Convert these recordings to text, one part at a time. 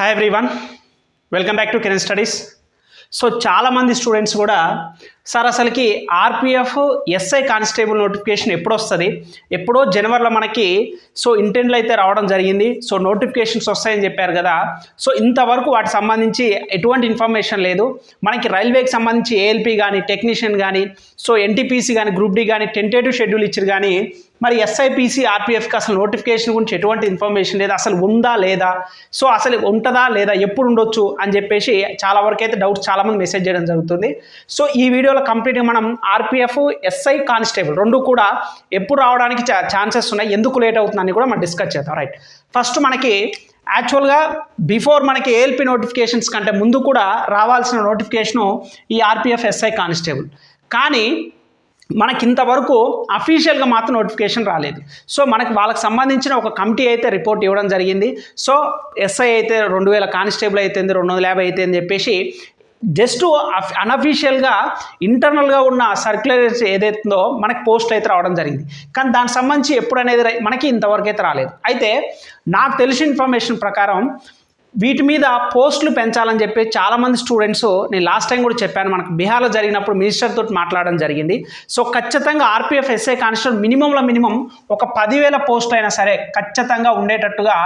Hi everyone welcome back to Kiran studies so చాలామంది students కూడా sir అసలుకి RPF SI constable notification ఎప్పుడు వస్తుంది ఎప్పుడో జనవరిలో మనకి సో ఇంటెంట్లో అయితే రావడం జరిగింది. సో నోటిఫికేషన్స్ వస్తాయని చెప్పారు కదా. సో ఇంతవరకు వాటికి సంబంధించి ఎటువంటి ఇన్ఫర్మేషన్ లేదు. మనకి రైల్వేకి సంబంధించి ఏఎల్పి కానీ టెక్నీషియన్ కానీ సో ఎన్టీపీసీ కానీ గ్రూప్ డి కానీ టెంటేటివ్ షెడ్యూల్ ఇచ్చారు కానీ మరి ఎస్ఐపిసి ఆర్పిఎఫ్కి అసలు నోటిఫికేషన్ గురించి ఎటువంటి ఇన్ఫర్మేషన్ లేదు అసలు ఉందా లేదా? సో అసలు ఉంటుందా లేదా ఎప్పుడు ఉండొచ్చు అని చెప్పేసి చాలా వరకు అయితే డౌట్స్ చాలామంది మెసేజ్ చేయడం జరుగుతుంది. సో ఈ వీడియోలో కంప్లీట్గా మనం ఆర్పిఎఫ్ ఎస్ఐ కానిస్టేబుల్ రెండు కూడా ఎప్పుడు రావడానికి ఛాన్సెస్ ఉన్నాయి ఎందుకు లేట్ అవుతుందని కూడా మనం డిస్కస్ చేద్దాం. రైట్ ఫస్ట్ మనకి యాక్చువల్గా బిఫోర్ మనకి ఏఎల్పి నోటిఫికేషన్స్ కంటే ముందు కూడా రావాల్సిన నోటిఫికేషను ఈ ఆర్పిఎఫ్ ఎస్ఐ కానిస్టేబుల్ కానీ మనకి ఇంతవరకు అఫీషియల్గా మాత్రం నోటిఫికేషన్ రాలేదు. సో మనకి వాళ్ళకి సంబంధించిన ఒక కమిటీ అయితే రిపోర్ట్ ఇవ్వడం జరిగింది. సో ఎస్ఐ అయితే రెండు వేల కానిస్టేబుల్ అయితేంది రెండు వందల యాభై అయితే అని చెప్పేసి జస్ట్ అన్అఫీషియల్గా ఇంటర్నల్గా ఉన్న సర్క్యులర్స్ ఏదైతుందో మనకి పోస్ట్ అయితే రావడం జరిగింది. కానీ దానికి సంబంధించి ఎప్పుడు అనేది మనకి ఇంతవరకు అయితే రాలేదు. అయితే నాకు తెలిసిన ఇన్ఫర్మేషన్ ప్రకారం వీటి మీద పోస్టులు పెంచాలని చెప్పి చాలామంది స్టూడెంట్స్ నేను లాస్ట్ టైం కూడా చెప్పాను మనకు బీహార్లో జరిగినప్పుడు మినిస్టర్ తోటి మాట్లాడడం జరిగింది. సో ఖచ్చితంగా ఆర్పిఎఫ్ ఎస్ఐ కానిస్టేబుల్ మినిమంలో మినిమం ఒక పదివేల పోస్టులు అయినా సరే ఖచ్చితంగా ఉండేటట్టుగా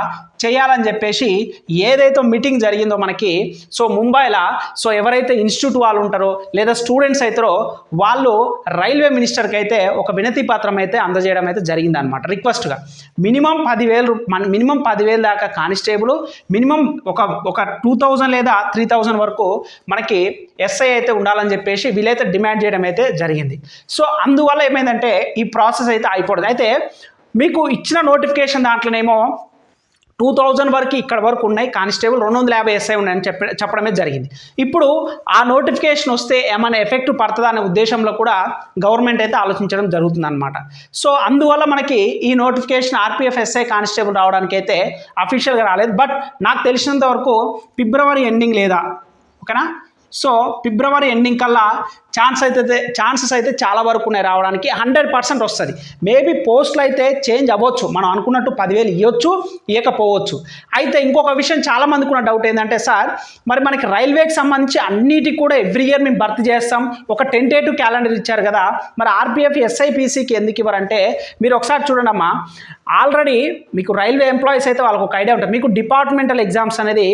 చేయాలని చెప్పేసి ఏదైతే మీటింగ్ జరిగిందో మనకి సో ముంబైలో సో ఎవరైతే ఇన్స్టిట్యూట్ వాళ్ళు ఉంటారో లేదా స్టూడెంట్స్ అవుతారో వాళ్ళు రైల్వే మినిస్టర్కి అయితే ఒక వినతి పత్రం అయితే అందజేయడం అయితే జరిగిందనమాట రిక్వెస్ట్గా. మినిమం పదివేలు మినిమం పదివేలు దాకా కానిస్టేబుల్ మినిమం ఒక ఒక టూ థౌజండ్ లేదా త్రీ థౌజండ్ వరకు మనకి ఎస్ఐ అయితే ఉండాలని చెప్పేసి వీళ్ళైతే డిమాండ్ చేయడం అయితే జరిగింది. సో అందువల్ల ఏమైందంటే ఈ ప్రాసెస్ అయితే అయిపోతుంది అయితే మీకు ఇచ్చిన నోటిఫికేషన్ దాంట్లోనేమో టూ థౌజండ్ వరకు ఇక్కడ వరకు ఉన్నాయి. కానిస్టేబుల్ రెండు వందల యాభై ఎస్ఐ ఉన్నాయని చెప్ప చెప్పడమే జరిగింది. ఇప్పుడు ఆ నోటిఫికేషన్ వస్తే ఏమైనా ఎఫెక్ట్ పడుతుందా అనే ఉద్దేశంలో కూడా గవర్నమెంట్ అయితే ఆలోచించడం జరుగుతుంది అనమాట సో అందువల్ల మనకి ఈ నోటిఫికేషన్ ఆర్పిఎఫ్ ఎస్ఐ కానిస్టేబుల్ రావడానికి అయితే అఫీషియల్గా రాలేదు. బట్ నాకు తెలిసినంత వరకు ఫిబ్రవరి ఎండింగ్ లేదా ఓకేనా? సో ఫిబ్రవరి ఎండింగ్ కల్లా ఛాన్స్ అయితే ఛాన్సెస్ అయితే చాలా వరకు ఉన్నాయి రావడానికి. హండ్రెడ్ పర్సెంట్ వస్తుంది. మేబీ పోస్టులు అయితే చేంజ్ అవ్వచ్చు. మనం అనుకున్నట్టు పదివేలు ఇవ్వచ్చు ఇవ్వకపోవచ్చు అయితే ఇంకొక విషయం చాలామందికి ఉన్న డౌట్ ఏంటంటే సార్ మరి మనకి రైల్వేకి సంబంధించి అన్నిటికి కూడా ఎవ్రీ ఇయర్ మేము భర్తీ చేస్తాం. ఒక టెంటేటివ్ క్యాలెండర్ ఇచ్చారు కదా. మరి ఆర్పిఎఫ్ ఎస్ఐపిసికి ఎందుకు ఇవ్వరంటే మీరు ఒకసారి చూడండి అమ్మా. ఆల్రెడీ మీకు రైల్వే ఎంప్లాయీస్ అయితే వాళ్ళకి ఒక ఐడియా ఉంటుంది. మీకు డిపార్ట్మెంటల్ ఎగ్జామ్స్ అనేది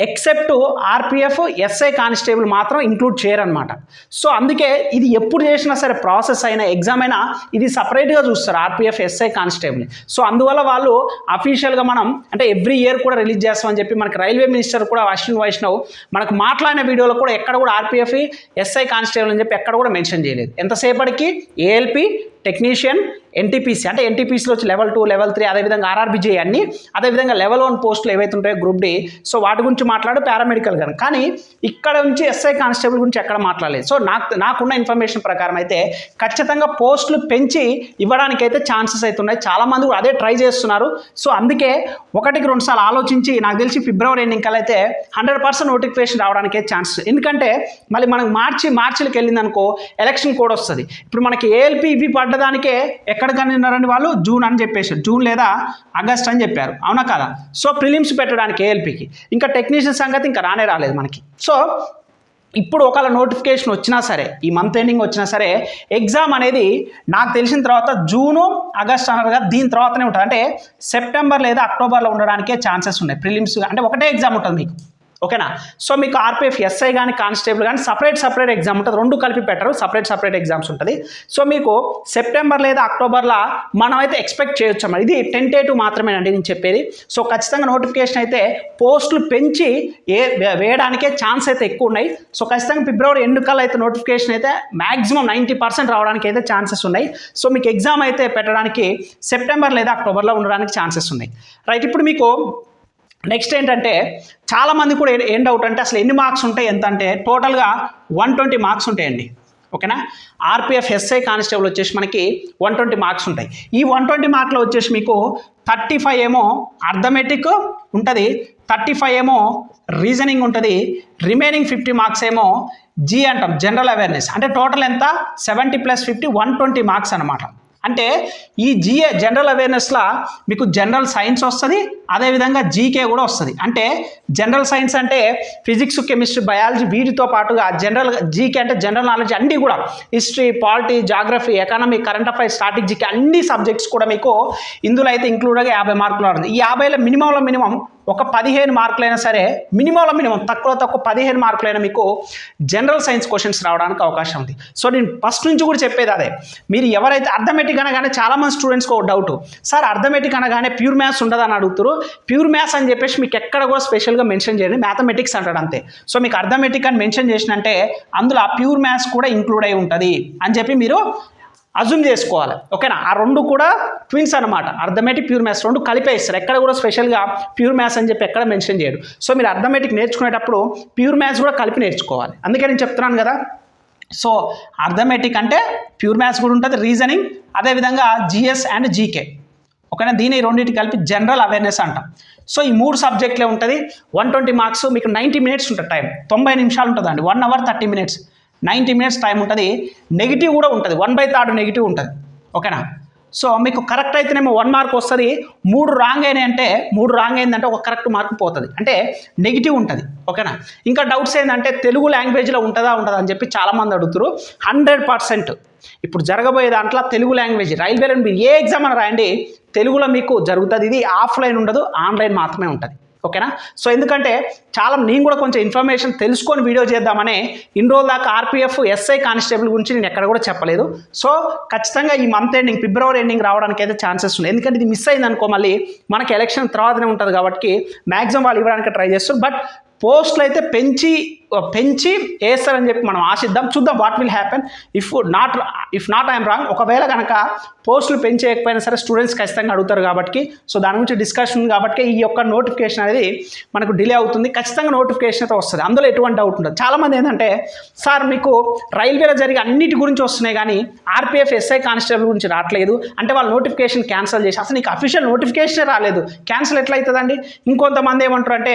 ఎక్సెప్ట్ ఆర్పిఎఫ్ ఎస్ఐ కానిస్టేబుల్ మాత్రం ఇంక్లూడ్ చేయరనమాట సో అందుకే ఇది ఎప్పుడు చేసినా సరే ప్రాసెస్ అయినా ఎగ్జామ్ అయినా ఇది సపరేట్గా చూస్తారు ఆర్పిఎఫ్ ఎస్ఐ కానిస్టేబుల్ సో అందువల్ల వాళ్ళు అఫీషియల్గా మనం అంటే ఎవ్రీ ఇయర్ కూడా రిలీజ్ చేస్తామని చెప్పి మనకి రైల్వే మినిస్టర్ కూడా అశ్విన్ వైష్ణవ్ మనకు మాట్లాడిన వీడియోలో కూడా ఎక్కడ కూడా ఆర్పిఎఫ్ ఎస్ఐ కానిస్టేబుల్ అని చెప్పి ఎక్కడ కూడా మెన్షన్ చేయలేదు. ఎంతసేపటికి ఏఎల్పి టెక్నీషియన్ ఎన్టీపీసీ అంటే ఎన్టీపీసీలో వచ్చి లెవెల్ టూ లెవెల్ త్రీ అదేవిధంగా ఆర్ఆర్బీజే అన్ని అదేవిధంగా లెవెల్ వన్ పోస్టులు ఏవైతే ఉంటాయో గ్రూప్ డి సో వాటి గురించి మాట్లాడు పారామెడికల్ కానీ కానీ ఇక్కడ నుంచి ఎస్ఐ కానిస్టేబుల్ గురించి ఎక్కడ మాట్లాడలేదు. సో నాకు నాకున్న ఇన్ఫర్మేషన్ ప్రకారం అయితే ఖచ్చితంగా పోస్టులు పెంచి ఇవ్వడానికైతే ఛాన్సెస్ అయితే ఉన్నాయి. చాలామంది కూడా అదే ట్రై చేస్తున్నారు. సో అందుకే ఒకటికి రెండు సార్లు ఆలోచించి నాకు తెలిసి ఫిబ్రవరి ఎండింగ్ అయితే హండ్రెడ్ పర్సెంట్ నోటిఫికేషన్ రావడానికి ఛాన్సెస్ ఎందుకంటే మళ్ళీ మనకు మార్చి మార్చిలకు వెళ్ళింది అనుకో ఎలక్షన్ కోడ్ వస్తుంది. ఇప్పుడు మనకి ఏఎల్పి ఇవి పడ్డదానికే ఎక్కడ కనిన్నారని వాళ్ళు? జూన్ అని చెప్పేసి జూన్ లేదా ఆగస్ట్ అని చెప్పారు. అవునా కదా? సో ప్రిలిమ్స్ పెట్టడానికి ఏఎల్పికి ఇంకా టెక్నీషియన్ సంగతి ఇంకా రానే రాలేదు మనకి. సో ఇప్పుడు ఒకవేళ నోటిఫికేషన్ వచ్చినా సరే ఈ మంత్ ఎండింగ్ వచ్చినా సరే ఎగ్జామ్ అనేది నాకు తెలిసిన తర్వాత జూను ఆగస్ట్ అన్నారు కదా దీని తర్వాతనే ఉంటుంది అంటే సెప్టెంబర్ లేదా అక్టోబర్లో ఉండడానికే ఛాన్సెస్ ఉన్నాయి. ప్రిలిమ్స్ అంటే ఒకటే ఎగ్జామ్ ఉంటుంది మీకు. ఓకేనా? సో మీకు ఆర్పిఎఫ్ ఎస్ఐ కానీ కానిస్టేబుల్ కానీ సపరేట్ సపరేట్ ఎగ్జామ్ ఉంటుంది. రెండు కలిపి పెట్టరు. సపరేట్ సపరేట్ ఎగ్జామ్స్ ఉంటుంది. సో మీకు సెప్టెంబర్ లేదా అక్టోబర్లో మనం అయితే ఎక్స్పెక్ట్ చేయొచ్చు అన్నమాట. ఇది టెంటేటివ్ మాత్రమేనండి నేను చెప్పేది. సో ఖచ్చితంగా నోటిఫికేషన్ అయితే పోస్టులు పెంచి ఏ వేయడానికే ఛాన్స్ అయితే ఎక్కువ ఉన్నాయి. సో ఖచ్చితంగా ఫిబ్రవరి ఎండుకల్ అయితే నోటిఫికేషన్ అయితే మ్యాక్సిమం నైంటీ పర్సెంట్ రావడానికి అయితే ఛాన్సెస్ ఉన్నాయి. సో మీకు ఎగ్జామ్ అయితే పెట్టడానికి సెప్టెంబర్ లేదా అక్టోబర్లో ఉండడానికి ఛాన్సెస్ ఉన్నాయి. రైట్ ఇప్పుడు మీకు నెక్స్ట్ ఏంటంటే చాలామంది కూడా ఏం డౌట్ అంటే అసలు ఎన్ని మార్క్స్ ఉంటాయి ఎంత అంటే టోటల్గా వన్ ట్వంటీ మార్క్స్ ఉంటాయండి. ఓకేనా ఆర్పిఎఫ్ ఎస్ఐ కానిస్టేబుల్ వచ్చేసి మనకి వన్ ట్వంటీ మార్క్స్ ఉంటాయి. ఈ వన్ ట్వంటీ మార్క్లో వచ్చేసి మీకు థర్టీ ఫైవ్ ఏమో అర్థమెటిక్ ఉంటుంది థర్టీ ఫైవ్ ఏమో రీజనింగ్ ఉంటుంది రిమైనింగ్ ఫిఫ్టీ మార్క్స్ ఏమో జీ అంటాం జనరల్ అవేర్నెస్ అంటే టోటల్ ఎంత? Seventy plus fifty one twenty marks అనమాట అంటే ఈ జిఏ జనరల్ అవేర్నెస్లో మీకు జనరల్ సైన్స్ వస్తుంది అదేవిధంగా జీకే కూడా వస్తుంది. అంటే జనరల్ సైన్స్ అంటే ఫిజిక్స్ కెమిస్ట్రీ బయాలజీ వీటితో పాటుగా జనరల్ జీకే అంటే జనరల్ నాలెడ్జ్ అన్నీ కూడా history polity geography economy current affairs స్ట్రాటజీకి అన్ని సబ్జెక్ట్స్ కూడా మీకు ఇందులో అయితే ఇంక్లూడ్గా యాభై మార్కులు ఉంటుంది ఈ యాభైలో మినిమంలో మినిమం ఒక పదిహేను మార్కులైనా సరే మినిమంలో మినిమం తక్కువ తక్కువ పదిహేను మార్కులైనా మీకు జనరల్ సైన్స్ క్వశ్చన్స్ రావడానికి అవకాశం ఉంది. సో నేను ఫస్ట్ నుంచి కూడా చెప్పేది అదే. మీరు ఎవరైతే అర్థమెటిక్ అనగానే చాలామంది స్టూడెంట్స్కి ఒక డౌట్ సార్ అర్థమెటిక్ అనగానే ప్యూర్ మ్యాథ్స్ ఉండదని అడుగుతారు. ప్యూర్ మ్యాథ్స్ అని చెప్పేసి మీకు ఎక్కడ కూడా స్పెషల్గా మెన్షన్ చేయండి మ్యాథమెటిక్స్ అంటాడు అంతే. సో మీకు అర్థమెటిక్ అని మెన్షన్ చేసినంటే అందులో ఆ ప్యూర్ మ్యాథ్స్ కూడా ఇంక్లూడ్ అయి ఉంటుంది. అని చెప్పి మీరు అజూమ్ చేసుకోవాలి. ఓకేనా? ఆ రెండు కూడా ట్విన్స్ అనమాట అర్థమెటిక్ ప్యూర్ మ్యాథ్స్ రెండు కలిపేస్తారు ఎక్కడ కూడా స్పెషల్గా ప్యూర్ మ్యాథ్స్ అని చెప్పి ఎక్కడ మెన్షన్ చేయడు సో మీరు అర్థమెటిక్ నేర్చుకునేటప్పుడు ప్యూర్ మ్యాథ్స్ కూడా కలిపి నేర్చుకోవాలి. అందుకే నేను చెప్తున్నాను కదా. సో అర్థమెటిక్ అంటే ప్యూర్ మ్యాథ్స్ కూడా ఉంటుంది రీజనింగ్ అదేవిధంగా జిఎస్ అండ్ జీకే. ఓకేనా? దీని రెండింటి కలిపి జనరల్ అవేర్నెస్ అంటాం. సో ఈ మూడు సబ్జెక్ట్లే ఉంటుంది. వన్ ట్వంటీ మార్క్స్ మీకు నైంటీ మినిట్స్ ఉంటుంది టైం. తొంభై నిమిషాలు ఉంటుందండి. One hour thirty minutes. Ninety minutes time ఉంటుంది. నెగిటివ్ కూడా ఉంటుంది. వన్ బై థర్డ్ నెగిటివ్ ఉంటుంది. ఓకేనా? సో మీకు కరెక్ట్ అయితేనేమో వన్ మార్క్ వస్తుంది. మూడు రాంగ్ అయినాయి అంటే మూడు రాంగ్ అయిందంటే ఒక కరెక్ట్ మార్క్ పోతుంది. అంటే నెగిటివ్ ఉంటుంది. ఓకేనా? ఇంకా డౌట్స్ ఏంటంటే తెలుగు లాంగ్వేజ్లో ఉంటుందా ఉంటుందా అని చెప్పి చాలామంది అడుగుతారు హండ్రెడ్ పర్సెంట్. ఇప్పుడు జరగబోయే దాంట్లో తెలుగు లాంగ్వేజ్ రైల్వేలో మీరు ఏ ఎగ్జామ్ అని రాయండి. తెలుగులో మీకు జరుగుతుంది ఇది ఆఫ్లైన్ ఉండదు ఆన్లైన్ మాత్రమే ఉంటుంది. ఓకేనా? సో ఎందుకంటే చాలా నేను కూడా కొంచెం ఇన్ఫర్మేషన్ తెలుసుకొని వీడియో చేద్దామనే ఇన్ని రోజుల దాకా ఆర్పీఎఫ్ ఎస్ఐ కానిస్టేబుల్ గురించి నేను ఎక్కడ కూడా చెప్పలేదు. సో ఖచ్చితంగా ఈ మంత్ ఎండింగ్ ఫిబ్రవరి ఎండింగ్ రావడానికి అయితే ఛాన్సెస్ ఉన్నాయి. ఎందుకంటే ఇది మిస్ అయింది అనుకో మళ్ళీ మనకి ఎలక్షన్ తర్వాతనే ఉంటుంది కాబట్టి మ్యాక్సిమం వాళ్ళు ఇవ్వడానికి ట్రై చేస్తారు. బట్ పోస్టులు అయితే పెంచి పెంచి వేస్తారని చెప్పి మనం ఆశిద్దాం. చూద్దాం what will happen if not if not I'm wrong ఒకవేళ కనుక పోస్టులు పెంచేయకపోయినా సరే స్టూడెంట్స్ ఖచ్చితంగా అడుగుతారు కాబట్టి. సో దాని గురించి డిస్కషన్ ఉంది కాబట్టి ఈ యొక్క నోటిఫికేషన్ అనేది మనకు డిలే అవుతుంది. ఖచ్చితంగా నోటిఫికేషన్ అయితే వస్తుంది. అందులో ఎటువంటి డౌట్ ఉండదు. చాలామంది ఏంటంటే సార్ మీకు రైల్వేలో జరిగే అన్నిటి గురించి వస్తున్నాయి కానీ ఆర్పీఎఫ్ ఎస్ఐ కానిస్టేబుల్ గురించి రావట్లేదు. అంటే వాళ్ళు నోటిఫికేషన్ క్యాన్సిల్ చేసి అసలు నీకు అఫీషియల్ నోటిఫికేషన్ రాలేదు. క్యాన్సిల్ ఎట్లయితుందండి? అవుతుందండి ఇంకొంతమంది ఏమంటారు అంటే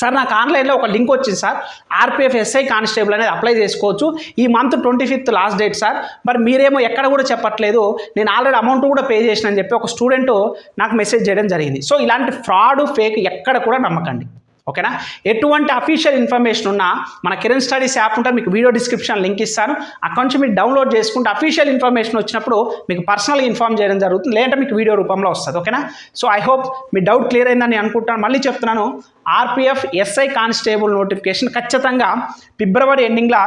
సార్ నాకు ఆన్లైన్లో ఒక లింక్ వచ్చింది సార్. ఆర్పిఎఫ్ ఎస్ఐ కానిస్టేబుల్ అనేది అప్లై చేసుకోవచ్చు. ఈ month twenty fifth last date sir. మరి మీరేమో ఎక్కడ కూడా చెప్పట్లేదు. నేను ఆల్రెడీ అమౌంట్ కూడా పే చేసిన అని చెప్పి ఒక స్టూడెంట్ నాకు మెసేజ్ చేయడం జరిగింది. సో ఇలాంటి ఫ్రాడ్ ఫేక్ ఎక్కడ కూడా నమ్మకండి. ఓకేనా? ఎటువంటి అఫీషియల్ ఇన్ఫర్మేషన్ ఉన్నా మన కిరణ్ స్టడీస్ యాప్ ఉంటే మీకు వీడియో డిస్క్రిప్షన్ లింక్ ఇస్తాను. అక్కడ నుంచి మీరు డౌన్లోడ్ చేసుకుంటే అఫీషియల్ ఇన్ఫర్మేషన్ వచ్చినప్పుడు మీకు పర్సనల్గా ఇన్ఫార్మ్ చేయడం జరుగుతుంది. లేదంటే మీకు వీడియో రూపంలో వస్తుంది. ఓకేనా? సో ఐ హోప్ మీ డౌట్ క్లియర్ అయిందని నేను అనుకుంటాను మళ్ళీ చెప్తున్నాను. ఆర్పిఎఫ్ ఎస్ఐ కానిస్టేబుల్ నోటిఫికేషన్ ఖచ్చితంగా ఫిబ్రవరి ఎండింగ్లో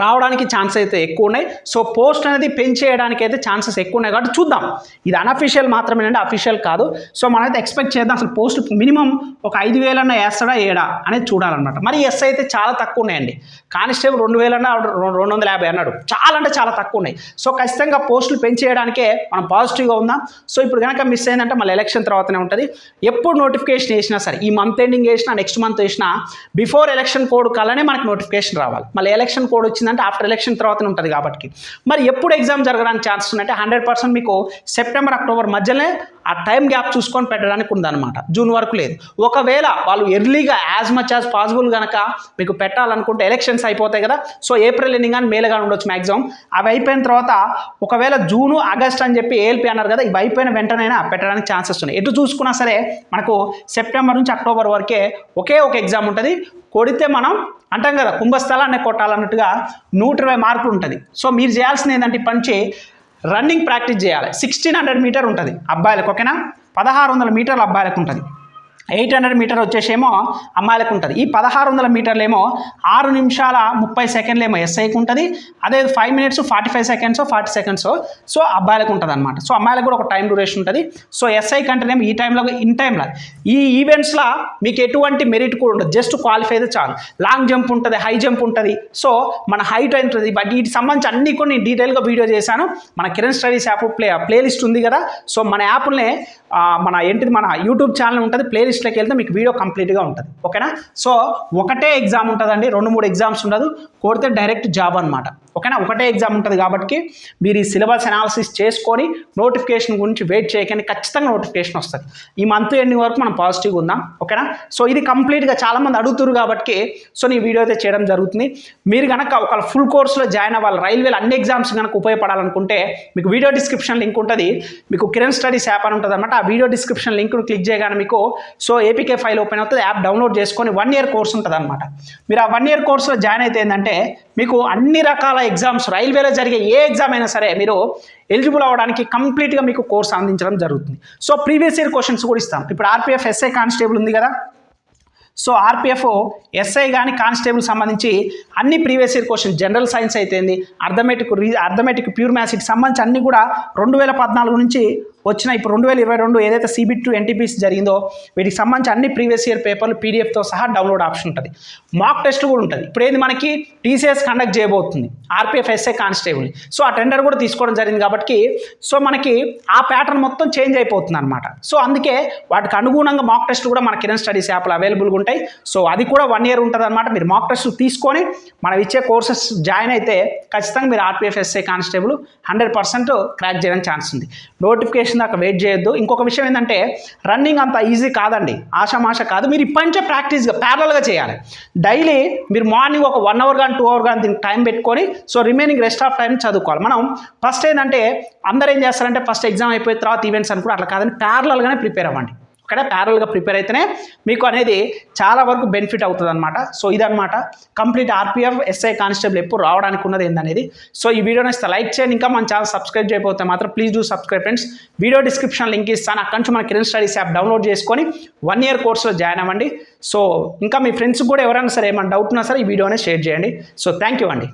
రావడానికి ఛాన్స్ అయితే ఎక్కువ ఉన్నాయి సో పోస్ట్ అనేది పెంచేయడానికి అయితే ఛాన్సెస్ ఎక్కువ ఉన్నాయి కాబట్టి చూద్దాం. ఇది అన్అఫీషియల్ మాత్రమేనండి అఫీషియల్ కాదు. సో మనమైతే ఎక్స్పెక్ట్ చేద్దాం. అసలు పోస్ట్ మినిమం ఒక ఐదు వేలన్నా వేస్తాడా ఏడా అనేది చూడాలన్నమాట. మరి ఎస్ అయితే చాలా తక్కువ ఉన్నాయండి కానిస్టేబుల్ రెండు వేలన్నా రెండు వందల యాభై అన్నాడు. చాలా అంటే చాలా తక్కువ ఉన్నాయి సో ఖచ్చితంగా పోస్టులు పెంచేయడానికే మనం పాజిటివ్గా ఉందాం. సో ఇప్పుడు కనుక మిస్ అయిందంటే మళ్ళీ ఎలక్షన్ తర్వాతనే ఉంటుంది. ఎప్పుడు నోటిఫికేషన్ వేసినా సరే ఈ మంత్ ఎండింగ్ వేసినా నెక్స్ట్ మంత్ వేసినా బిఫోర్ ఎలక్షన్ కోడ్ కల్లానే మనకి నోటిఫికేషన్ రావాలి. మళ్ళీ ఎలక్షన్ కోడ్ వచ్చిందంటే ఆఫ్టర్ ఎలక్షన్ తర్వాత ఉంటుంది కాబట్టి. మరి ఎప్పుడు ఎగ్జామ్ జరగడానికి ఛాన్సెస్ ఉన్నాయంటే హండ్రెడ్ పర్సెంట్ మీకు సెప్టెంబర్ అక్టోబర్ మధ్యనే ఆ టైం గ్యాప్ చూసుకొని పెట్టడానికి ఉందన్నమాట. జూన్ వరకు లేదు. ఒకవేళ వాళ్ళు ఎర్లీగా యాజ్ మచ్ యాజ్ పాసిబుల్ కనుక మీకు పెట్టాలనుకుంటే ఎలక్షన్స్ అయిపోతాయి కదా. సో ఏప్రిల్ ఎండింగ్ కానీ మేలో కానీ ఉండొచ్చు మ్యాక్సిమం అవి అయిపోయిన తర్వాత ఒకవేళ జూను ఆగస్ట్ అని చెప్పి ఏఎల్పి అన్నారు కదా ఇవి అయిపోయిన వెంటనైనా పెట్టడానికి ఛాన్సెస్ ఉన్నాయి. ఎటు చూసుకున్నా సరే మనకు సెప్టెంబర్ నుంచి అక్టోబర్ వరకే ఒకే ఒక ఎగ్జామ్ ఉంటుంది. కొడితే మనం అంటాం కదా కుంభస్థలాన్ని కొట్టాలన్నట్టుగా నూట ఇరవై మార్కులు ఉంటుంది. సో మీరు చేయాల్సింది ఏంటంటే పంచి రన్నింగ్ ప్రాక్టీస్ చేయాలి. సిక్స్టీన్ హండ్రెడ్ మీటర్ ఉంటుంది అబ్బాయిలకు ఓకేనా? పదహారు వందల మీటర్లు అబ్బాయిలకు ఉంటుంది. ఎయిట్ హండ్రెడ్ మీటర్ వచ్చేసేమో అమ్మాయిలకు ఉంటుంది. ఈ పదహారు వందల మీటర్లు ఏమో ఆరు నిమిషాల ముప్పై సెకండ్లు ఏమో ఎస్ఐకి ఉంటుంది. అదే five minutes forty five seconds forty seconds. So అబ్బాయిలకు ఉంటుంది అనమాట సో అమ్మాయిలకు కూడా ఒక టైం డ్యూరేషన్ ఉంటుంది. సో ఎస్ఐ కంటేనేమో ఈ టైంలో ఇన్ టైంలో. ఈ ఈవెంట్స్లో మీకు ఎటువంటి మెరిట్ కూడా ఉండదు. జస్ట్ క్వాలిఫై అయితే చాలు. లాంగ్ జంప్ ఉంటుంది హై జంప్ ఉంటుంది. సో మన హైట్ ఉంటుంది? బట్ వీటికి సంబంధించి అన్ని కొన్ని డీటెయిల్గా వీడియో చేశాను. మన Kiran studies app play playlist ఉంది కదా. సో మన యాప్నే మన ఏంటిది మన యూట్యూబ్ ఛానల్ ఉంటుంది ప్లేలిస్ట్లోకి వెళ్తే మీకు వీడియో కంప్లీట్గా ఉంటుంది. ఓకేనా సో ఒకటే ఎగ్జామ్ ఉంటుందండి రెండు మూడు ఎగ్జామ్స్ ఉండదు కొడితే డైరెక్ట్ జాబ్ అనమాట ఓకేనా? ఒకటే ఎగ్జామ్ ఉంటుంది కాబట్టి మీరు ఈ సిలబస్ అనాలిసిస్ చేసుకొని నోటిఫికేషన్ గురించి వెయిట్ చేయకండి. ఖచ్చితంగా నోటిఫికేషన్ వస్తుంది. ఈ మంత్ ఎండింగ్ వరకు మనం పాజిటివ్గా ఉందాం. ఓకేనా? సో ఇది కంప్లీట్గా చాలామంది అడుగుతున్నారు కాబట్టి సో నీ వీడియో అయితే చేయడం జరుగుతుంది. మీరు కనుక ఒక ఫుల్ కోర్సులో జాయిన్ అవ్వాలి రైల్వేలో అన్ని ఎగ్జామ్స్ కనుక ఉపయోగపడాలనుకుంటే మీకు వీడియో డిస్క్రిప్షన్ లింక్ ఉంటుంది. మీకు కిరణ్ స్టడీస్ యాప్ అని ఉంటుంది అనమాట ఆ వీడియో డిస్క్రిప్షన్ లింక్ను క్లిక్ చేయగానే మీకు సో ఏపీకే ఫైల్ ఓపెన్ అవుతుంది. యాప్ డౌన్లోడ్ చేసుకొని వన్ ఇయర్ కోర్స్ ఉంటుంది అనమాట మీరు ఆ వన్ ఇయర్ కోర్సులో జాయిన్ అయితే ఏంటంటే మీకు అన్ని రకాల ఎగ్జామ్స్ రైల్వేలో జరిగే ఏ ఎగ్జామ్ అయినా సరే మీరు ఎలిజిబుల్ అవ్వడానికి కంప్లీట్గా మీకు కోర్స్ అందించడం జరుగుతుంది. సో ప్రీవియస్ ఇయర్ క్వశ్చన్స్ కూడా ఇస్తాం. ఇప్పుడు ఆర్పిఎఫ్ ఎస్ఐ కానిస్టేబుల్ ఉంది కదా. సో ఆర్పిఎఫ్ ఎస్ఐ కానీ కానిస్టేబుల్ సంబంధించి అన్ని previous year question general science అయితేంది అర్థమెటిక్ రీ అర్థమెటిక్ ప్యూర్ మ్యాథ్స్కి సంబంధించి అన్ని కూడా రెండు వేల పద్నాలుగు నుంచి వచ్చిన ఇప్పుడు రెండు వేల ఇరవై రెండు ఏదైతే సిబిట్ టు ఎన్టీపీస్ జరిగిందో వీటికి సంబంధించి అన్ని ప్రీవియస్ ఇయర్ పేపర్లు పీడిఎఫ్తో సహా డౌన్లోడ్ ఆప్షన్ ఉంటుంది. మాక్ టెస్ట్ కూడా ఉంటుంది. ఇప్పుడు ఏంది మనకి? టీసీఎస్ కండక్ట్ చేయబోతుంది. ఆర్పిఎఫ్ ఎస్ఏ కానిస్టేబుల్ సో ఆ టెండర్ కూడా తీసుకోవడం జరిగింది కాబట్టి సో మనకి ఆ ప్యాటర్న్ మొత్తం చేంజ్ అయిపోతుంది అనమాట సో అందుకే వాటికి అనుగుణంగా మాక్ టెస్ట్ కూడా మన కిరణ్ స్టడీస్ యాప్లో అవైలబుల్గా ఉంటాయి. సో అది కూడా వన్ ఇయర్ ఉంటుంది అనమాట మీరు మాక్ టెస్ట్ తీసుకొని మనం ఇచ్చే కోర్సెస్ జాయిన్ అయితే ఖచ్చితంగా మీరు RPF SA constable hundred percent crack చేయడానికి ఛాన్స్ ఉంది. నోటిఫికేషన్ దాకా వెయిట్ చేయొద్దు. ఇంకొక విషయం ఏంటంటే రన్నింగ్ అంత ఈజీ కాదండి. ఆషామాష కాదు. మీరు ఇప్పటి నుంచే ప్రాక్టీస్గా ప్యారల్గా చేయాలి. డైలీ మీరు మార్నింగ్ ఒక వన్ అవర్ కానీ టూ అవర్ కానీ దీనికి టైం పెట్టుకొని so remaining rest of time చదువుకోవాలి. మనం ఫస్ట్ ఏంటంటే అందరూ ఏం చేస్తారంటే ఫస్ట్ ఎగ్జామ్ అయిపోయిన తర్వాత ఈవెంట్స్ అనుకుంటే అట్లా కాదని ప్యారలల్గానే ప్రిపేర్ అవ్వండి. ఇక్కడ ప్యారల్గా ప్రిపేర్ అయితేనే మీకు అనేది చాలా వరకు బెనిఫిట్ అవుతుంది అనమాట సో ఇదనమాట కంప్లీట్ ఆర్పిఎఫ్ ఎస్ఐ కానిస్టేబుల్ ఎప్పుడు రావడానికి ఉన్నది ఏందనేది. సో ఈ వీడియోని ఇస్తే లైక్ చేయండి. ఇంకా మన ఛానల్ సబ్స్క్రైబ్ చేయకపోతే మాత్రం please do subscribe friends video description link ఇస్తాను. అక్కడి నుంచి మన కిరణ్ స్టడీస్ యాప్ డౌన్లోడ్ చేసుకొని వన్ ఇయర్ కోర్సులో జాయిన్ అవ్వండి. సో ఇంకా మీ ఫ్రెండ్స్ కూడా ఎవరైనా సరే ఏమైనా డౌట్ ఉన్నా సరే ఈ వీడియోనే షేర్ చేయండి. సో థ్యాంక్ యూ అండి.